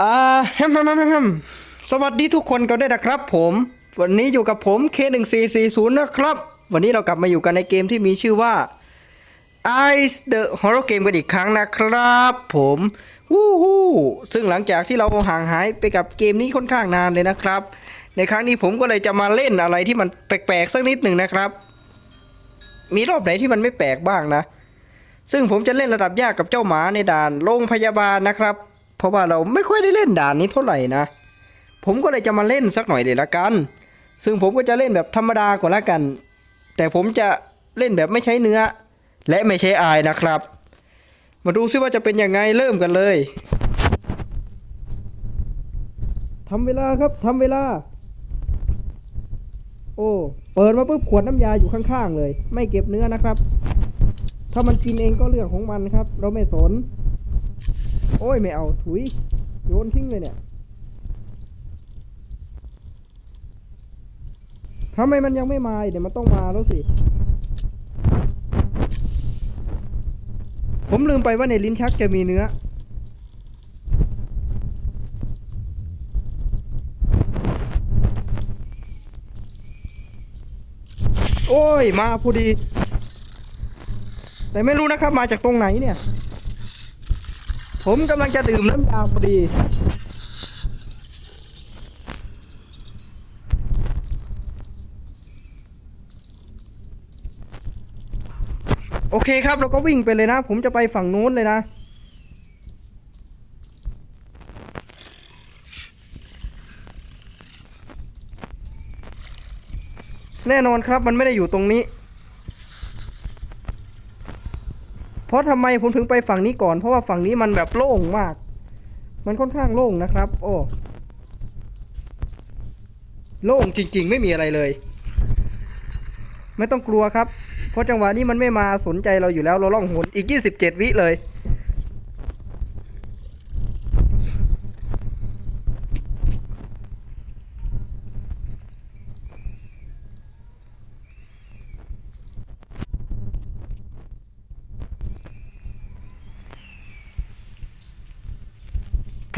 อ่าแฮมแฮมแฮมแฮมสวัสดีทุกคนกันด้วยนะครับผม วันนี้อยู่กับผม K1440 นะครับ วันนี้เรากลับมาอยู่กันในเกมที่มีชื่อว่า Ice the Horror Game กันอีกครั้งนะครับผมวู้ฮู้ซึ่งหลังจากที่เราห่างหายไปกับเกมนี้ค่อนข้างนานเลยนะครับ ในครั้งนี้ผมก็เลยจะมาเล่นอะไรที่มันแปลกๆสักนิดหนึ่งนะครับ มีรอบไหนที่มันไม่แปลกบ้างนะ ซึ่งผมจะเล่นระดับยากกับเจ้าหมาในด่านโรงพยาบาลนะครับ เพราะว่าเราไม่ค่อยได้เล่นด่านนี้เท่าไหร่นะ ผมก็เลยจะมาเล่นสักหน่อยเลยละกัน ซึ่งผมก็จะเล่นแบบธรรมดาก่อนละกัน แต่ผมจะเล่นแบบไม่ใช้เนื้อ และไม่ใช้อายนะครับ มาดูซิว่าจะเป็นยังไงเริ่มกันเลยทำเวลาครับทำเวลา โอ้เปิดมาปุ๊บขวดน้ำยาอยู่ข้างๆเลย ไม่เก็บเนื้อนะครับ ถ้ามันกินเองก็เรื่องของมันครับ เราไม่สน โอ้ยไม่เอาถุยโยนทิ้งเลยเนี่ยทำไมมันยังไม่มาเดี๋ยวมันต้องมาแล้วสิ ผมลืมไปว่าในลิ้นชักจะมีเนื้อ โอ้ย มาพอดี แต่ไม่รู้นะครับ มาจากตรงไหนเนี่ย ผมกำลังจะดื่มน้ำยาพอดี โอเคครับ เราก็วิ่งไปเลยนะ ผมจะไปฝั่งนู้นเลยนะแน่นอนครับมันไม่ได้อยู่ตรงนี้ เพราะทำไมผมถึงไปฝั่งนี้ก่อน เพราะว่าฝั่งนี้มันแบบโล่งมาก มันค่อนข้างโล่งนะครับ โอ้ โล่งจริง ๆ ไม่มีอะไรเลย ไม่ต้องกลัวครับ เพราะจังหวะนี้มันไม่มาสนใจเราอยู่แล้ว เราล่องหนอีก27วิเลย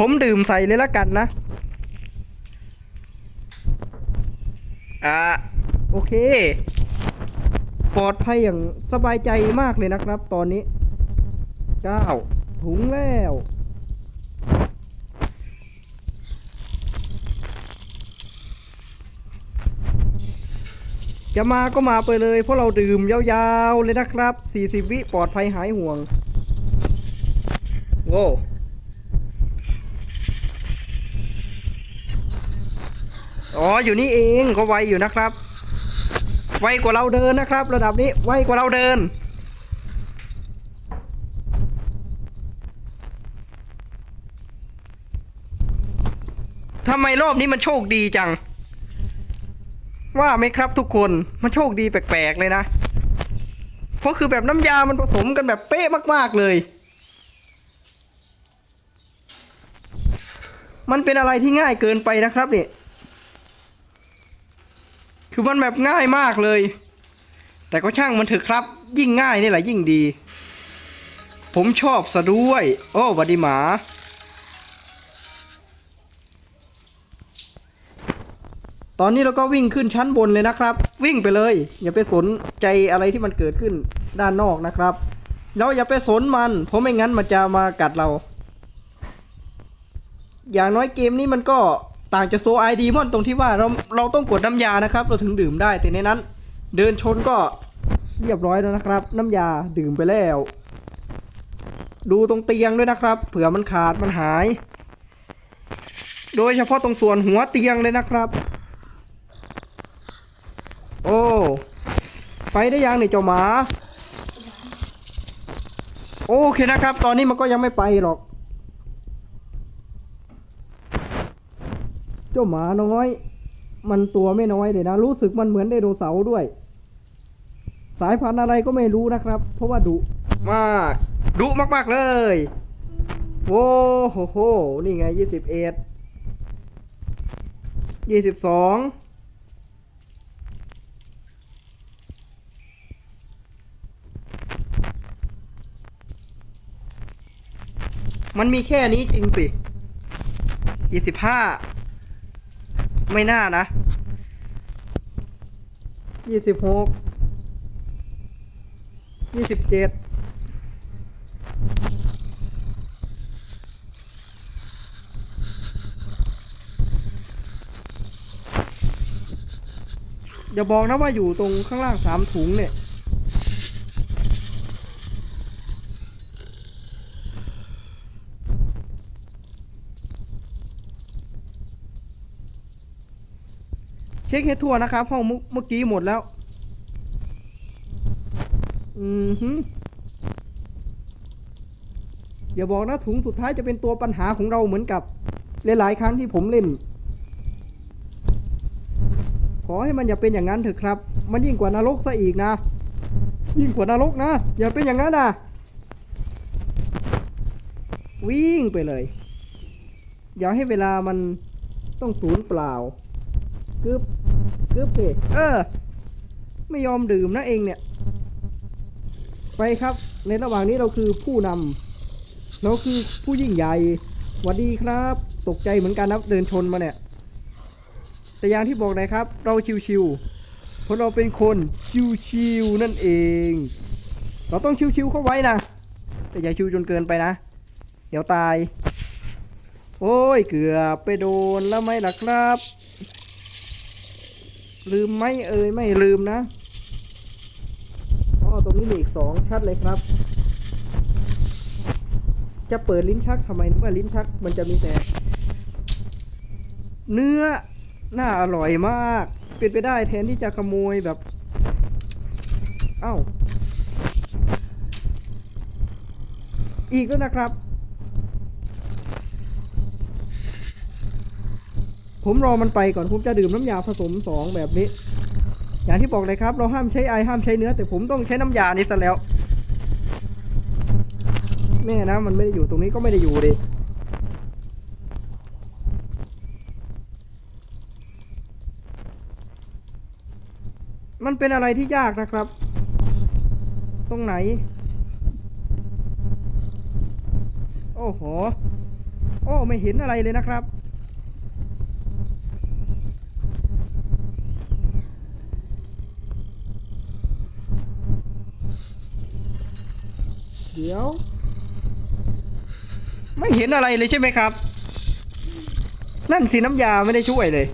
ผมดื่มใส่เลยละกันนะ อ่า โอเค ปลอดภัยอย่างสบายใจมากเลยนะครับ ตอนนี้เก้า ถุงแล้ว จะมาก็มาไปเลย เพราะเราดื่มยาวๆเลยนะครับ 40 วิปลอดภัยหายห่วง โว้ อ๋ออยู่นี่เองก็ไวอยู่นะครับ ไวกว่าเราเดินนะครับ ระดับนี้ไวกว่าเราเดิน ทำไมรอบนี้มันโชคดีจัง ว่าไหมครับทุกคนมันโชคดีแปลกๆเลยนะ เพราะคือแบบน้ำยามันผสมกันแบบเป๊ะมากๆเลยมันเป็นอะไรที่ง่ายเกินไปนะครับเนี่ย คือมันแบบง่ายมากเลย แต่ก็ช่างมันเถอะครับ ยิ่งง่ายนี่แหละยิ่งดี ผมชอบซะด้วย โอ้วัดดีหมา ตอนนี้เราก็วิ่งขึ้นชั้นบนเลยนะครับ วิ่งไปเลย อย่าไปสนใจอะไรที่มันเกิดขึ้นด้านนอกนะครับเราอย่าไปสนมัน เพราะไม่งั้นมันจะมากัดเรา อย่างน้อยเกมนี้มันก็ ต่างจากโซไอดีมอนตรงที่ว่าเราเราต้องกดน้ำยานะครับ เราถึงดื่มได้แต่ในนั้น เดินชนก็เรียบร้อยแล้วนะครับ น้ำยาดื่มไปแล้ว ดูตรงเตียงด้วยนะครับ เผื่อมันขาดมันหาย โดยเฉพาะตรงส่วนหัวเตียงเลยนะครับ โอ้ไปได้ยังนี่เจ้าหมา โอเคนะครับ ตอนนี้มันก็ยังไม่ไปหรอก เจ้าหมาน้อย มันตัวไม่น้อยเลยนะ รู้สึกมันเหมือนไดโนเสาร์ด้วย สายพันธุ์อะไรก็ไม่รู้นะครับ เพราะว่าดุมากดุมากๆเลยโว้โหโหนี่ไงยี่สิบเอ็ดยี่สิบสองมันมีแค่นี้จริงสิยี่สิบห้า ไม่น่านะยี่สิบหกยี่สิบเจ็ดอย่าบอกนะว่าอยู่ตรงข้างล่างสามถุงเนี่ย เช็คให้ทั่วนะครับห้องเมื่อเมื่อกี้หมดแล้ว อืมฮึอย่าบอกนะถุงสุดท้ายจะเป็นตัวปัญหาของเราเหมือนกับหลายๆครั้งที่ผมเล่น ขอให้มันอย่าเป็นอย่างนั้นเถอะครับ มันยิ่งกว่านรกซะอีกนะ ยิ่งกว่านรกนะ อย่าเป็นอย่างนั้นนะวิ่งไปเลย อย่าให้เวลามันต้องสูญเปล่ากึบึบสิเออ ไม่ยอมดื่มนะเองเนี่ย ไปครับ ในระหว่างนี้เราคือผู้นำเราคือผู้ยิ่งใหญ่หวัสดีครับ ตกใจเหมือนกันนะเดินชนมาเนี่ย แต่อย่างที่บอกนะครับ เราชิวๆเพราะเราเป็นคนชิวๆนั่นเอง เราต้องชิวๆเข้าไว้นะแต่อย่าชิวจนเกินไปนะ เดี๋ยวตาย โอ้ยเกือบไปโดนแล้วไหมล่ะครับ ลืมไหมเอ่ยไม่ลืมนะอ๋อตรงนี้มีอีกสองชัดเลยครับ จะเปิดลิ้นชักทำไมนึกว่าลิ้นชักมันจะมีแต่ เนื้อน่าอร่อยมาก เป็นไปได้แทนที่จะขโมยแบบ เอ้า อีกแล้วนะครับ ผมรอมันไปก่อนผมจะดื่มน้ำยาผสมสองแบบนี้ อย่างที่บอกเลยครับ เราห้ามใช้ไอห้ามใช้เนื้อ แต่ผมต้องใช้น้ำยานี้ซะแล้วแม่นะมันไม่ได้อยู่ตรงนี้ก็ไม่ได้อยู่ดิมันเป็นอะไรที่ยากนะครับ ตรงไหน โอ้โห โอ้ ไม่เห็นอะไรเลยนะครับ เดี๋ยว ไม่เห็นอะไรเลยใช่ไหมครับ นั่นสีน้ำยาไม่ได้ช่วยเลย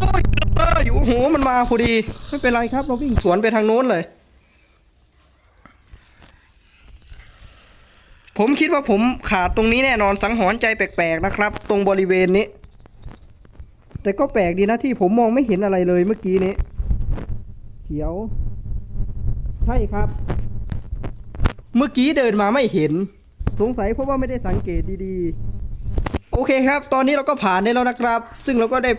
โอ้ยเอ้ยโอ้โห มันมาพอดี ไม่เป็นไรครับ เราวิ่งสวนไปทางโน้นเลย ผมคิดว่าผมขาดตรงนี้แน่นอนสังหรณ์ใจแปลกๆนะครับ ตรงบริเวณนี้ แต่ก็แปลกดีนะที่ผมมองไม่เห็นอะไรเลยเมื่อกี้นี้ เขียว ใช่ครับ เมื่อกี้เดินมาไม่เห็น สงสัยเพราะว่าไม่ได้สังเกตดีๆ โอเคครับ ตอนนี้เราก็ผ่านได้แล้วนะครับ ซึ่งเราก็ได้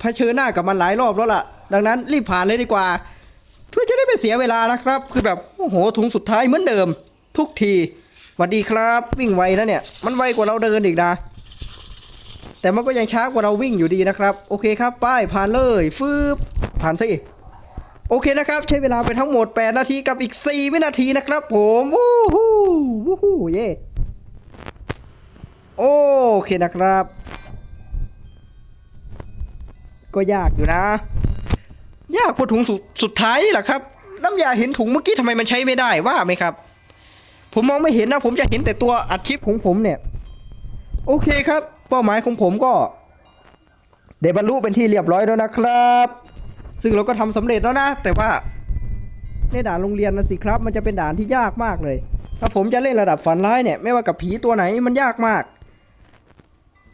เผชิญหน้ากับมันหลายรอบแล้วล่ะ ดังนั้นรีบผ่านเลยดีกว่า เพื่อจะได้ไม่เสียเวลานะครับ คือแบบโอ้โหถุงสุดท้ายเหมือนเดิม ทุกที สวัสดีครับ วิ่งไวนะเนี่ย มันไวกว่าเราเดินอีกนะ แต่มันก็ยังช้ากว่าเราวิ่งอยู่ดีนะครับ โอเคครับป้ายผ่านเลยฟืบผ่านสิโอเคนะครับ ใช้เวลาไปทั้งหมด 8 นาทีกับอีก 4 วินาทีนะครับผมวู้ฮู้วู้ฮู้เย่โอเคนะครับ ก็ยากอยู่นะ ยากพอถุงสุดสุดท้ายนี่แหละครับ น้ำยาเห็นถุงเมื่อกี้ทำไมมันใช้ไม่ได้ว่าไหมครับ ผมมองไม่เห็นนะ ผมจะเห็นแต่ตัวอัดคลิปของผมเนี่ย โอเคครับ เป้าหมายของผมก็ได้บรรลุเป็นที่เรียบร้อยแล้วนะครับ ซึ่งเราก็ทำสำเร็จแล้วนะ แต่ว่าในด่านโรงเรียนนะสิครับ มันจะเป็นด่านที่ยากมากเลย ถ้าผมจะเล่นระดับฝันร้ายเนี่ย ไม่ว่ากับผีตัวไหนมันยากมาก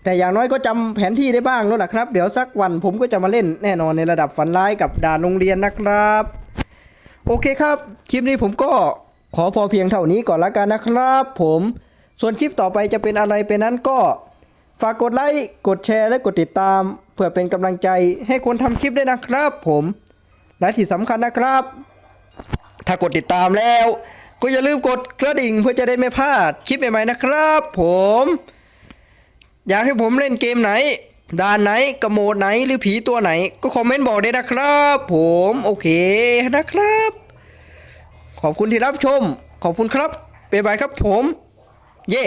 แต่อย่างน้อยก็จำแผนที่ได้บ้างแล้วนะครับ เดี๋ยวสักวันผมก็จะมาเล่นแน่นอนในระดับฝันร้ายกับด่านโรงเรียนนะครับ โอเคครับ คลิปนี้ผมก็ ขอพอเพียงเท่านี้ก่อนละกันนะครับผมส่วนคลิปต่อไปจะเป็นอะไรเป็นนั้นก็ ฝากกดไลค์กดแชร์และกดติดตาม เพื่อเป็นกำลังใจให้คนทำคลิปด้วยนะครับผมและที่สำคัญนะครับ ถ้ากดติดตามแล้ว ก็อย่าลืมกดกระดิ่งเพื่อจะได้ไม่พลาดคลิปใหม่ๆนะครับ ผม อยากให้ผมเล่นเกมไหนด่านไหนกระโมดไหนหรือผีตัวไหน ก็คอมเมนต์บอกได้นะครับ ผมโอเคนะครับ ขอบคุณที่รับชม ขอบคุณครับบ๊ายบายครับผม เย่